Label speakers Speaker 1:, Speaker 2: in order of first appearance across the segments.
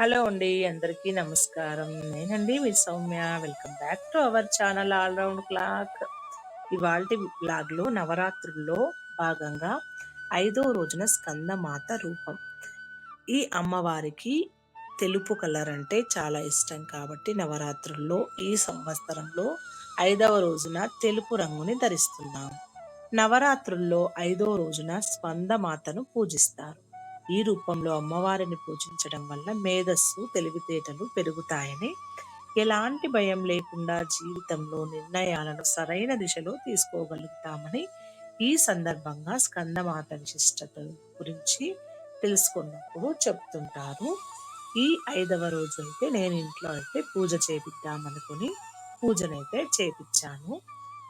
Speaker 1: Hello అండి అందరికీ నమస్కారం. నేనండి మీ Soumya. Welcome back to our channel all round clock. ఇవాళ బ్లాగ్లో నవరాత్రుల్లో భాగంగా ఐదో రోజున స్కందమాత రూపం. ఈ అమ్మవారికి తెలుపు కలర్ అంటే చాలా ఇష్టం కాబట్టి నవరాత్రుల్లో ఈ సంవత్సరంలో ఐదవ రోజున తెలుపు రంగుని ధరిస్తున్నాం. నవరాత్రుల్లో ఐదో రోజున స్కందమాతను పూజిస్తారు. ఈ రూపంలో అమ్మవారిని పూజించడం వల్ల మేధస్సు తెలివితేటలు పెరుగుతాయని ఎలాంటి భయం లేకుండా జీవితంలో నిర్ణయాలను సరైన దిశలో తీసుకోగలుగుతామని ఈ సందర్భంగా స్కందమాత విశిష్టత గురించి తెలుసుకున్నప్పుడు చెప్తుంటారు. ఈ ఐదవ రోజు అయితే నేను ఇంట్లో అయితే పూజ చేపిద్దామనుకుని పూజనైతే చేపించాను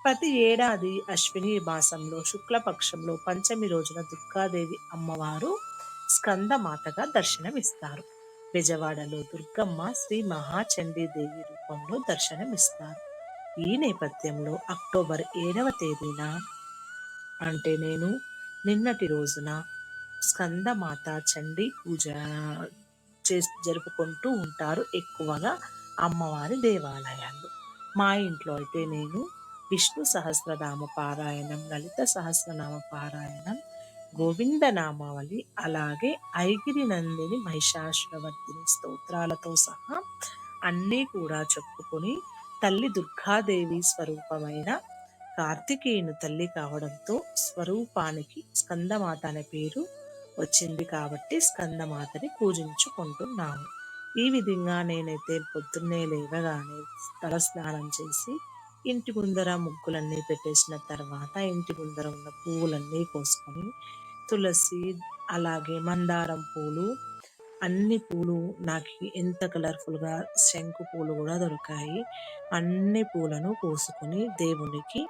Speaker 1: ప్రతి ఏడాది అశ్విని మాసంలో శుక్లపక్షంలో పంచమి రోజున దుర్గాదేవి అమ్మవారు స్కందమాతగా దర్శనమిస్తారు. విజయవాడలో దుర్గమ్మ శ్రీ మహాచండీదేవి రూపంలో దర్శనమిస్తారు. ఈ నేపథ్యంలో అక్టోబర్ ఏడవ తేదీన అంటే నేను నిన్నటి రోజున స్కందమాత చండీ పూజ చే జరుపుకుంటూ ఉంటారు ఎక్కువగా అమ్మవారి దేవాలయాల్లో మా ఇంట్లో అయితే నేను విష్ణు సహస్రనామ పారాయణం లలిత సహస్రనామ పారాయణం గోవింద నామావళి అలాగే ఐగిరి నందిని మహిషాసురవర్ధిని స్తోత్రాలతో సహా అన్నీ కూడా చెప్పుకొని తల్లి దుర్గాదేవి స్వరూపమైన కార్తికేయుని తల్లి కావడంతో స్వరూపానికి స్కందమాత అనే పేరు వచ్చింది కాబట్టి స్కందమాతని పూజించుకుంటున్నాము. ఈ విధంగా నేనైతే పొద్దున్నే లేవగానే తలస్నానం చేసి ఇంటి ముందర ముగ్గులన్నీ పెట్టేసిన తర్వాత ఇంటి ముందర ఉన్న పువ్వులన్నీ కోసుకొని తులసి అలాగే మందారం పూలు అన్ని పూలు నాకు ఎంత కలర్ఫుల్గా శంకు పూలు కూడా దొరికాయి. అన్ని పూలను కోసుకొని దేవునికి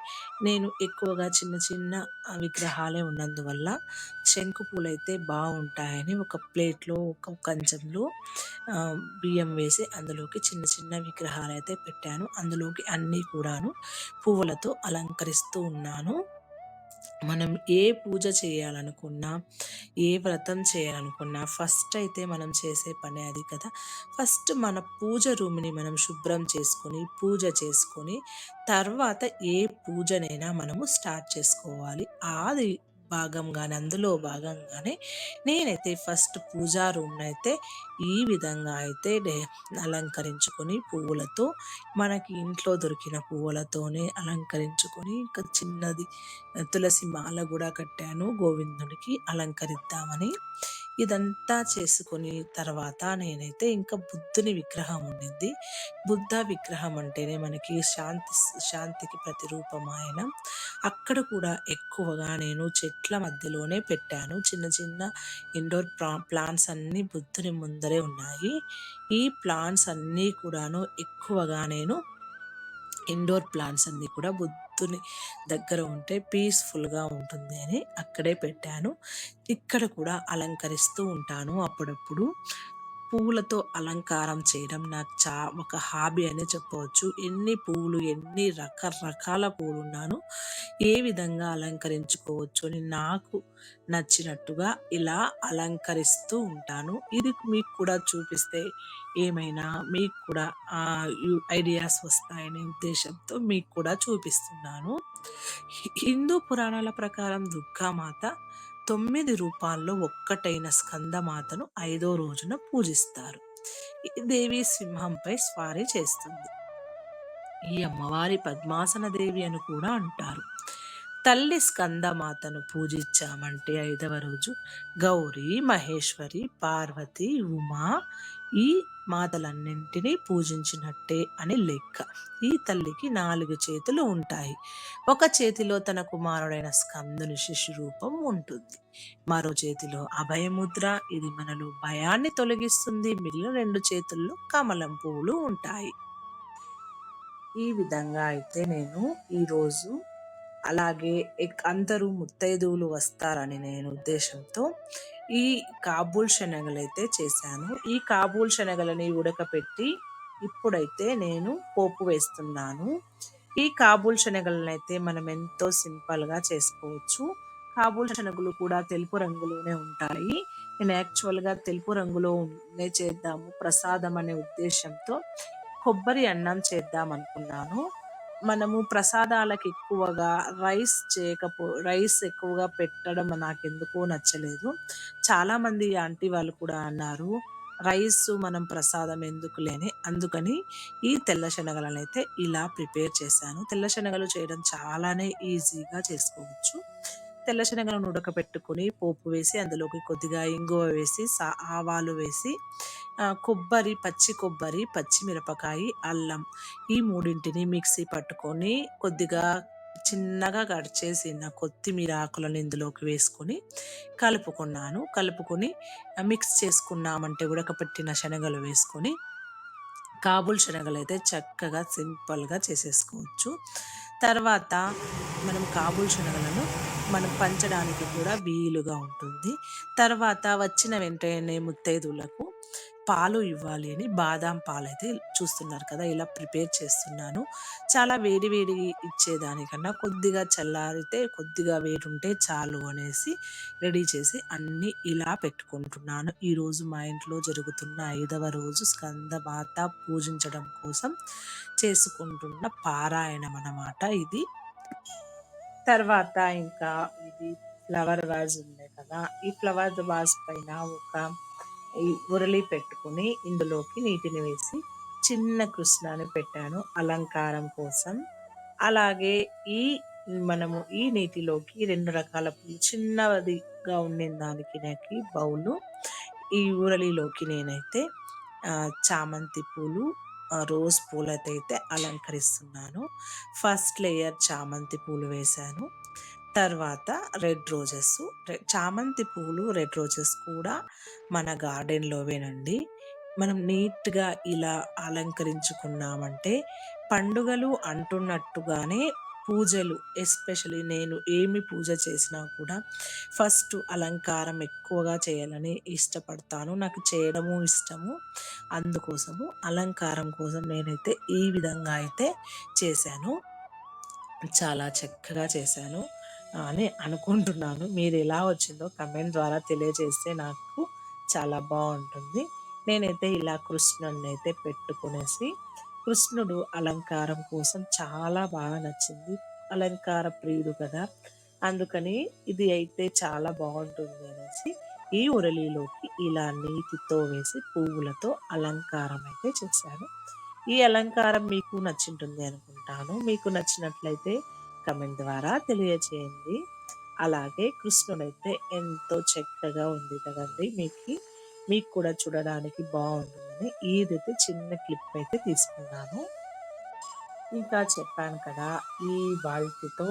Speaker 1: నేను ఎక్కువగా చిన్న చిన్న విగ్రహాలే ఉన్నందువల్ల శంకు పూలు అయితే బాగుంటాయని ఒక ప్లేట్లో ఒక కంచంలో బియ్యం వేసి అందులోకి చిన్న చిన్న విగ్రహాలు అయితే పెట్టాను. అందులోకి అన్నీ కూడాను పువ్వులతో అలంకరిస్తూ ఉన్నాను. మనం ఏ పూజ చేయాలనుకున్నా ఏ వ్రతం చేయాలనుకున్నా ఫస్ట్ అయితే మనం చేసే పని అది కదా. ఫస్ట్ మన పూజ రూమ్ని మనం శుభ్రం చేసుకొని పూజ చేసుకొని తర్వాత ఏ పూజనైనా మనము స్టార్ట్ చేసుకోవాలి. అది భాగంగానే అందులో భాగంగానే నేనైతే ఫస్ట్ పూజా రూమ్ని అయితే ఈ విధంగా అయితే అలంకరించుకొని పువ్వులతో మనకి ఇంట్లో దొరికిన పువ్వులతోనే అలంకరించుకొని ఇంకా చిన్నది తులసి మాల కూడా కట్టాను గోవిందునికి అలంకరిద్దామని. ఇదంతా చేసుకుని తర్వాత నేనైతే ఇంకా బుద్ధుని విగ్రహం ఉండింది. బుద్ధ విగ్రహం అంటేనే మనకి శాంతి శాంతికి ప్రతిరూపం అక్కడ కూడా ఎక్కువగా నేను చెట్ల మధ్యలోనే పెట్టాను. చిన్న చిన్న ఇండోర్ ప్లాంట్స్ అన్నీ బుద్ధుని ముందరే ఉన్నాయి. ఈ ప్లాంట్స్ అన్నీ కూడాను ఎక్కువగా నేను ఇండోర్ ప్లాంట్స్ అన్నీ కూడా బుద్ధుని దగ్గర ఉంటే పీస్ఫుల్గా ఉంటుంది అని అక్కడే పెట్టాను. ఇక్కడ కూడా అలంకరిస్తూ ఉంటాను అప్పుడప్పుడు. పువ్వులతో అలంకారం చేయడం నాకు చా ఒక హాబీ అనే చెప్పవచ్చు. ఎన్ని పువ్వులు ఎన్ని రకరకాల పువ్వులు ఉన్నాను ఏ విధంగా అలంకరించుకోవచ్చు అని నాకు నచ్చినట్టుగా ఇలా అలంకరిస్తూ ఉంటాను. ఇది మీకు కూడా చూపిస్తే ఏమైనా మీకు కూడా ఐడియాస్ వస్తాయనే ఉద్దేశంతో మీకు కూడా చూపిస్తున్నాను. హిందూ పురాణాల ప్రకారం దుర్గామాత తొమ్మిది రూపాల్లో ఒక్కటైన స్కందమాతను ఐదో రోజున పూజిస్తారు. దేవి సింహంపై స్వారీ చేస్తుంది. ఈ అమ్మవారి పద్మాసన దేవి అని కూడా అంటారు. తల్లి స్కందమాతను పూజించామంటే ఐదవ రోజు గౌరీ మహేశ్వరి పార్వతి ఉమా ఈ మాతలన్నింటినీ పూజించినట్టే అని లెక్క. ఈ తల్లికి నాలుగు చేతులు ఉంటాయి. ఒక చేతిలో తన కుమారుడైన స్కందుని శిశురూపం ఉంటుంది. మరో చేతిలో అభయముద్ర ఇది మనలో భయాన్ని తొలగిస్తుంది. మిగిలిన రెండు చేతుల్లో కమలం పువ్వులు ఉంటాయి. ఈ విధంగా అయితే నేను ఈరోజు అలాగే అందరూ ముత్తైదువులు వస్తారని నేను ఉద్దేశంతో ఈ కాబూల్ శనగలైతే చేశాను. ఈ కాబూల్ శనగలని ఉడకపెట్టి ఇప్పుడైతే నేను పోపు వేస్తున్నాను. ఈ కాబూల్ శనగలను అయితే మనం ఎంతో సింపుల్గా చేసుకోవచ్చు. కాబూల్ శనగలు కూడా తెలుపు రంగులోనే ఉంటాయి. నేను యాక్చువల్‌గా తెలుపు రంగులోనే చేద్దాము ప్రసాదం అనే ఉద్దేశంతో కొబ్బరి అన్నం చేద్దాం అనుకున్నాను మనము ప్రసాదాలకు ఎక్కువగా రైస్ చేయకపో రైస్ ఎక్కువగా పెట్టడం నాకెందుకో నచ్చలేదు. చాలామంది ఆంటీ వాళ్ళు కూడా అన్నారు. రైస్ మనం ప్రసాదం ఎందుకు లేని అందుకని ఈ తెల్ల అయితే ఇలా ప్రిపేర్ చేశాను. తెల్ల శనగలు చేయడం చాలానే ఈజీగా చేసుకోవచ్చు. తెల్ల శనగలను ఉడకపెట్టుకొని పోపు వేసి అందులోకి కొద్దిగా ఇంగువ వేసి సా ఆవాలు వేసి కొబ్బరి, పచ్చి కొబ్బరి, పచ్చిమిరపకాయి, అల్లం ఈ మూడింటిని మిక్సీ పట్టుకొని కొద్దిగా చిన్నగా కట్ చేసిన కొత్తిమీర ఆకులను ఇందులోకి వేసుకొని కలుపుకున్నాను. కలుపుకొని మిక్స్ చేసుకున్నామంటే ఉడకపెట్టిన శనగలు వేసుకొని కాబూల్ అయితే చక్కగా సింపుల్‌గా చేసేసుకోవచ్చు. తర్వాత మనం కాబూల్ శనగలను మనం పంచడానికి కూడా వీలుగా ఉంటుంది. తర్వాత వచ్చిన వెంటనే ముత్తైదువులకు పాలు ఇవ్వాలి అని బాదాం పాలైతే చూస్తున్నారు కదా! ఇలా ప్రిపేర్ చేస్తున్నాను. చాలా వేడి వేడి ఇచ్చేదానికన్నా కొద్దిగా చల్లారితే కొద్దిగా వేడి ఉంటే చాలు అనేసి రెడీ చేసి అన్నీ ఇలా పెట్టుకుంటున్నాను. ఈరోజు మా ఇంట్లో జరుగుతున్న ఐదవ రోజు స్కందమాత పూజించడం కోసం చేసుకుంటున్న పారాయణం అన్నమాట ఇది. తర్వాత ఇంకా ఇది ఫ్లవర్ వాజ్ ఉంది కదా! ఈ ఫ్లవర్ వాజ్ పైన ఒక ఈ ఉరలి పెట్టుకొని ఇందులోకి నీటిని వేసి చిన్న కృష్ణాని పెట్టాను అలంకారం కోసం. అలాగే ఈ మనము ఈ నీటిలోకి రెండు రకాల పూలు చిన్నదిగా ఉండిన దానికి నాకు బౌలు ఈ ఊరలిలోకి నేనైతే చామంతి పూలు, రోజ్ పూలతో అయితే అలంకరిస్తున్నాను. ఫస్ట్ లేయర్ చామంతి పూలు వేశాను. తర్వాత రెడ్ రోజెస్. చామంతి పూలు, రెడ్ రోజెస్ కూడా మన గార్డెన్‌లోవేనండి. మనం నీట్‌గా ఇలా అలంకరించుకున్నామంటే పండుగలు అంటున్నట్టుగానే పూజలు ఎస్పెషల్లీ నేను ఏమి పూజ చేసినా కూడా ఫస్ట్ అలంకారం ఎక్కువగా చేయాలని ఇష్టపడతాను. నాకు చేయడము ఇష్టము. అందుకోసము అలంకారం కోసం నేనైతే ఈ విధంగా అయితే చేశాను. చాలా చక్కగా చేశాను అని అనుకుంటున్నాను. మీరు ఎలా వచ్చిందో కమెంట్ ద్వారా తెలియజేస్తే నాకు చాలా బాగుంటుంది నేనైతే ఇలా కృష్ణుడిని అయితే పెట్టుకునేసి కృష్ణుడు అలంకారం కోసం చాలా బాగా నచ్చింది. అలంకార ప్రియుడు కదా! అందుకని ఇది అయితే చాలా బాగుంటుంది అనేసి ఈ ఉరళీలోకి ఇలా నీటితో వేసి పువ్వులతో అలంకారం అయితే చేశాను. ఈ అలంకారం మీకు నచ్చింటుంది అనుకుంటాను. మీకు నచ్చినట్లయితే కమెంట్ ద్వారా తెలియజేయండి. అలాగే కృష్ణుడైతే ఎంతో చక్కగా ఉంది కదండీ! మీకు మీకు కూడా చూడడానికి బాగుంటుందని ఏదైతే చిన్న క్లిప్ అయితే తీసుకున్నాను. ఇంకా చెప్పాను కదా! ఈ వాల్టితో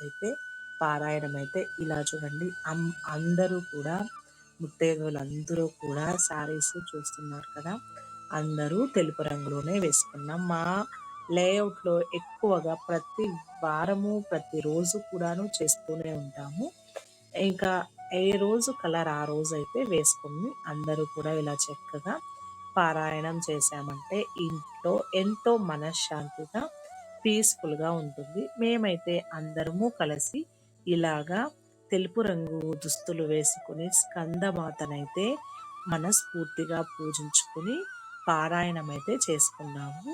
Speaker 1: అయితే పారాయణం అయితే ఇలా చూడండి. అం అందరూ కూడా ముత్తైదువులందరూ కూడా శారీస్ చూస్తున్నారు కదా! అందరూ తెలుపు రంగులోనే వేసుకున్నాం. మా లేఅవుట్లో ఎక్కువగా ప్రతి వారము, ప్రతిరోజు కూడాను చేస్తూనే ఉంటాము. ఇంకా ఏ రోజు కలర్ ఆ రోజు అయితే వేసుకుని అందరూ కూడా ఇలా చక్కగా పారాయణం చేశామంటే ఇంట్లో ఎంతో మనశ్శాంతిగా, పీస్‌ఫుల్‌గా ఉంటుంది. మేమైతే అందరము కలిసి ఇలాగా తెలుపు రంగు దుస్తులు వేసుకొని స్కందమాతనైతే మనస్ఫూర్తిగా పూజించుకొని పారాయణం అయితే చేసుకున్నాము.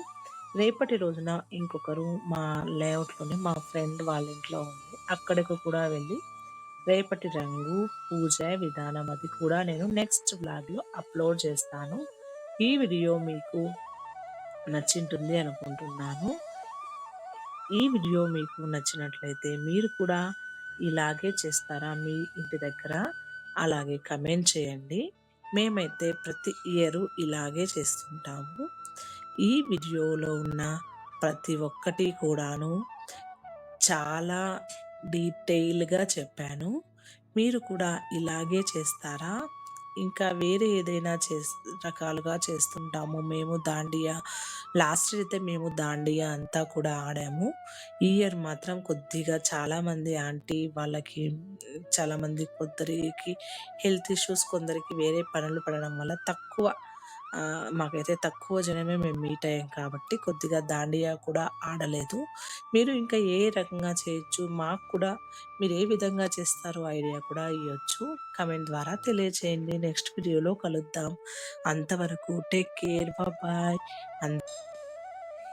Speaker 1: రేపటి రోజున ఇంకొకరు మా లేఅవుట్లోనే మా ఫ్రెండ్ వాళ్ళ ఇంట్లో ఉంది. అక్కడికి కూడా వెళ్ళి రేపటి రంగు, పూజ విధానం అది కూడా నేను నెక్స్ట్ బ్లాగ్లో అప్‌లోడ్ చేస్తాను. ఈ వీడియో మీకు నచ్చింటుంది అనుకుంటున్నాను. ఈ వీడియో మీకు నచ్చినట్లయితే మీరు కూడా ఇలాగే చేస్తారా మీ ఇంటి దగ్గర? అలాగే కమెంట్ చేయండి. మేమైతే ప్రతి ఇయరు ఇలాగే చేస్తుంటాము. ఈ వీడియోలో ఉన్న ప్రతి ఒక్కటి కూడాను చాలా డీటెయిల్‌గా చెప్పాను. మీరు కూడా ఇలాగే చేస్తారా? ఇంకా వేరే ఏదైనా చేస్ రకాలుగా చేస్తుంటాము. మేము దాండియా లాస్ట్ ఇయర్ అయితే మేము దాండియా అంతా కూడా ఆడాము. ఈ ఇయర్ మాత్రం కొద్దిగా చాలామంది ఆంటీ వాళ్ళకి చాలామంది కొందరికి హెల్త్ ఇష్యూస్, కొందరికి వేరే పనులు పడడం వల్ల తక్కువ ఆహ్, మాకైతే తక్కువ జనమే మేము మీట్ అయ్యాం కాబట్టి కొద్దిగా దాండియా కూడా ఆడలేదు. మీరు ఇంకా ఏ రకంగా చేయొచ్చు, మాకు కూడా మీరు ఏ విధంగా చేస్తారో ఐడియా కూడా ఇయ్యొచ్చు. కామెంట్ ద్వారా తెలియచేయండి. నెక్స్ట్ వీడియోలో కలుద్దాం. అంతవరకు టేక్ కేర్. బాయ్. అన్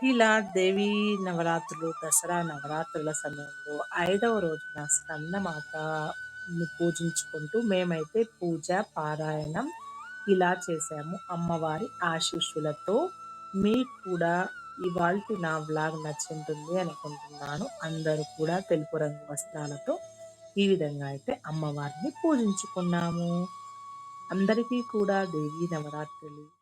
Speaker 1: ఇలా దేవీ నవరాత్రులు, దసరా నవరాత్రుల సమయంలో ఐదవ రోజున స్కందమాతను పూజించుకుంటూ మేమైతే పూజ, పారాయణం ఇలా చేశాము అమ్మవారి ఆశీస్సులతో. మీకు కూడా ఇవాళ నా వ్లాగ్ నచ్చుంటుంది అనుకుంటున్నాను. అందరూ కూడా తెలుపు రంగు వస్త్రాలతో ఈ విధంగా అయితే అమ్మవారిని పూజించుకున్నాము. అందరికీ కూడా దేవీ నవరాత్రులు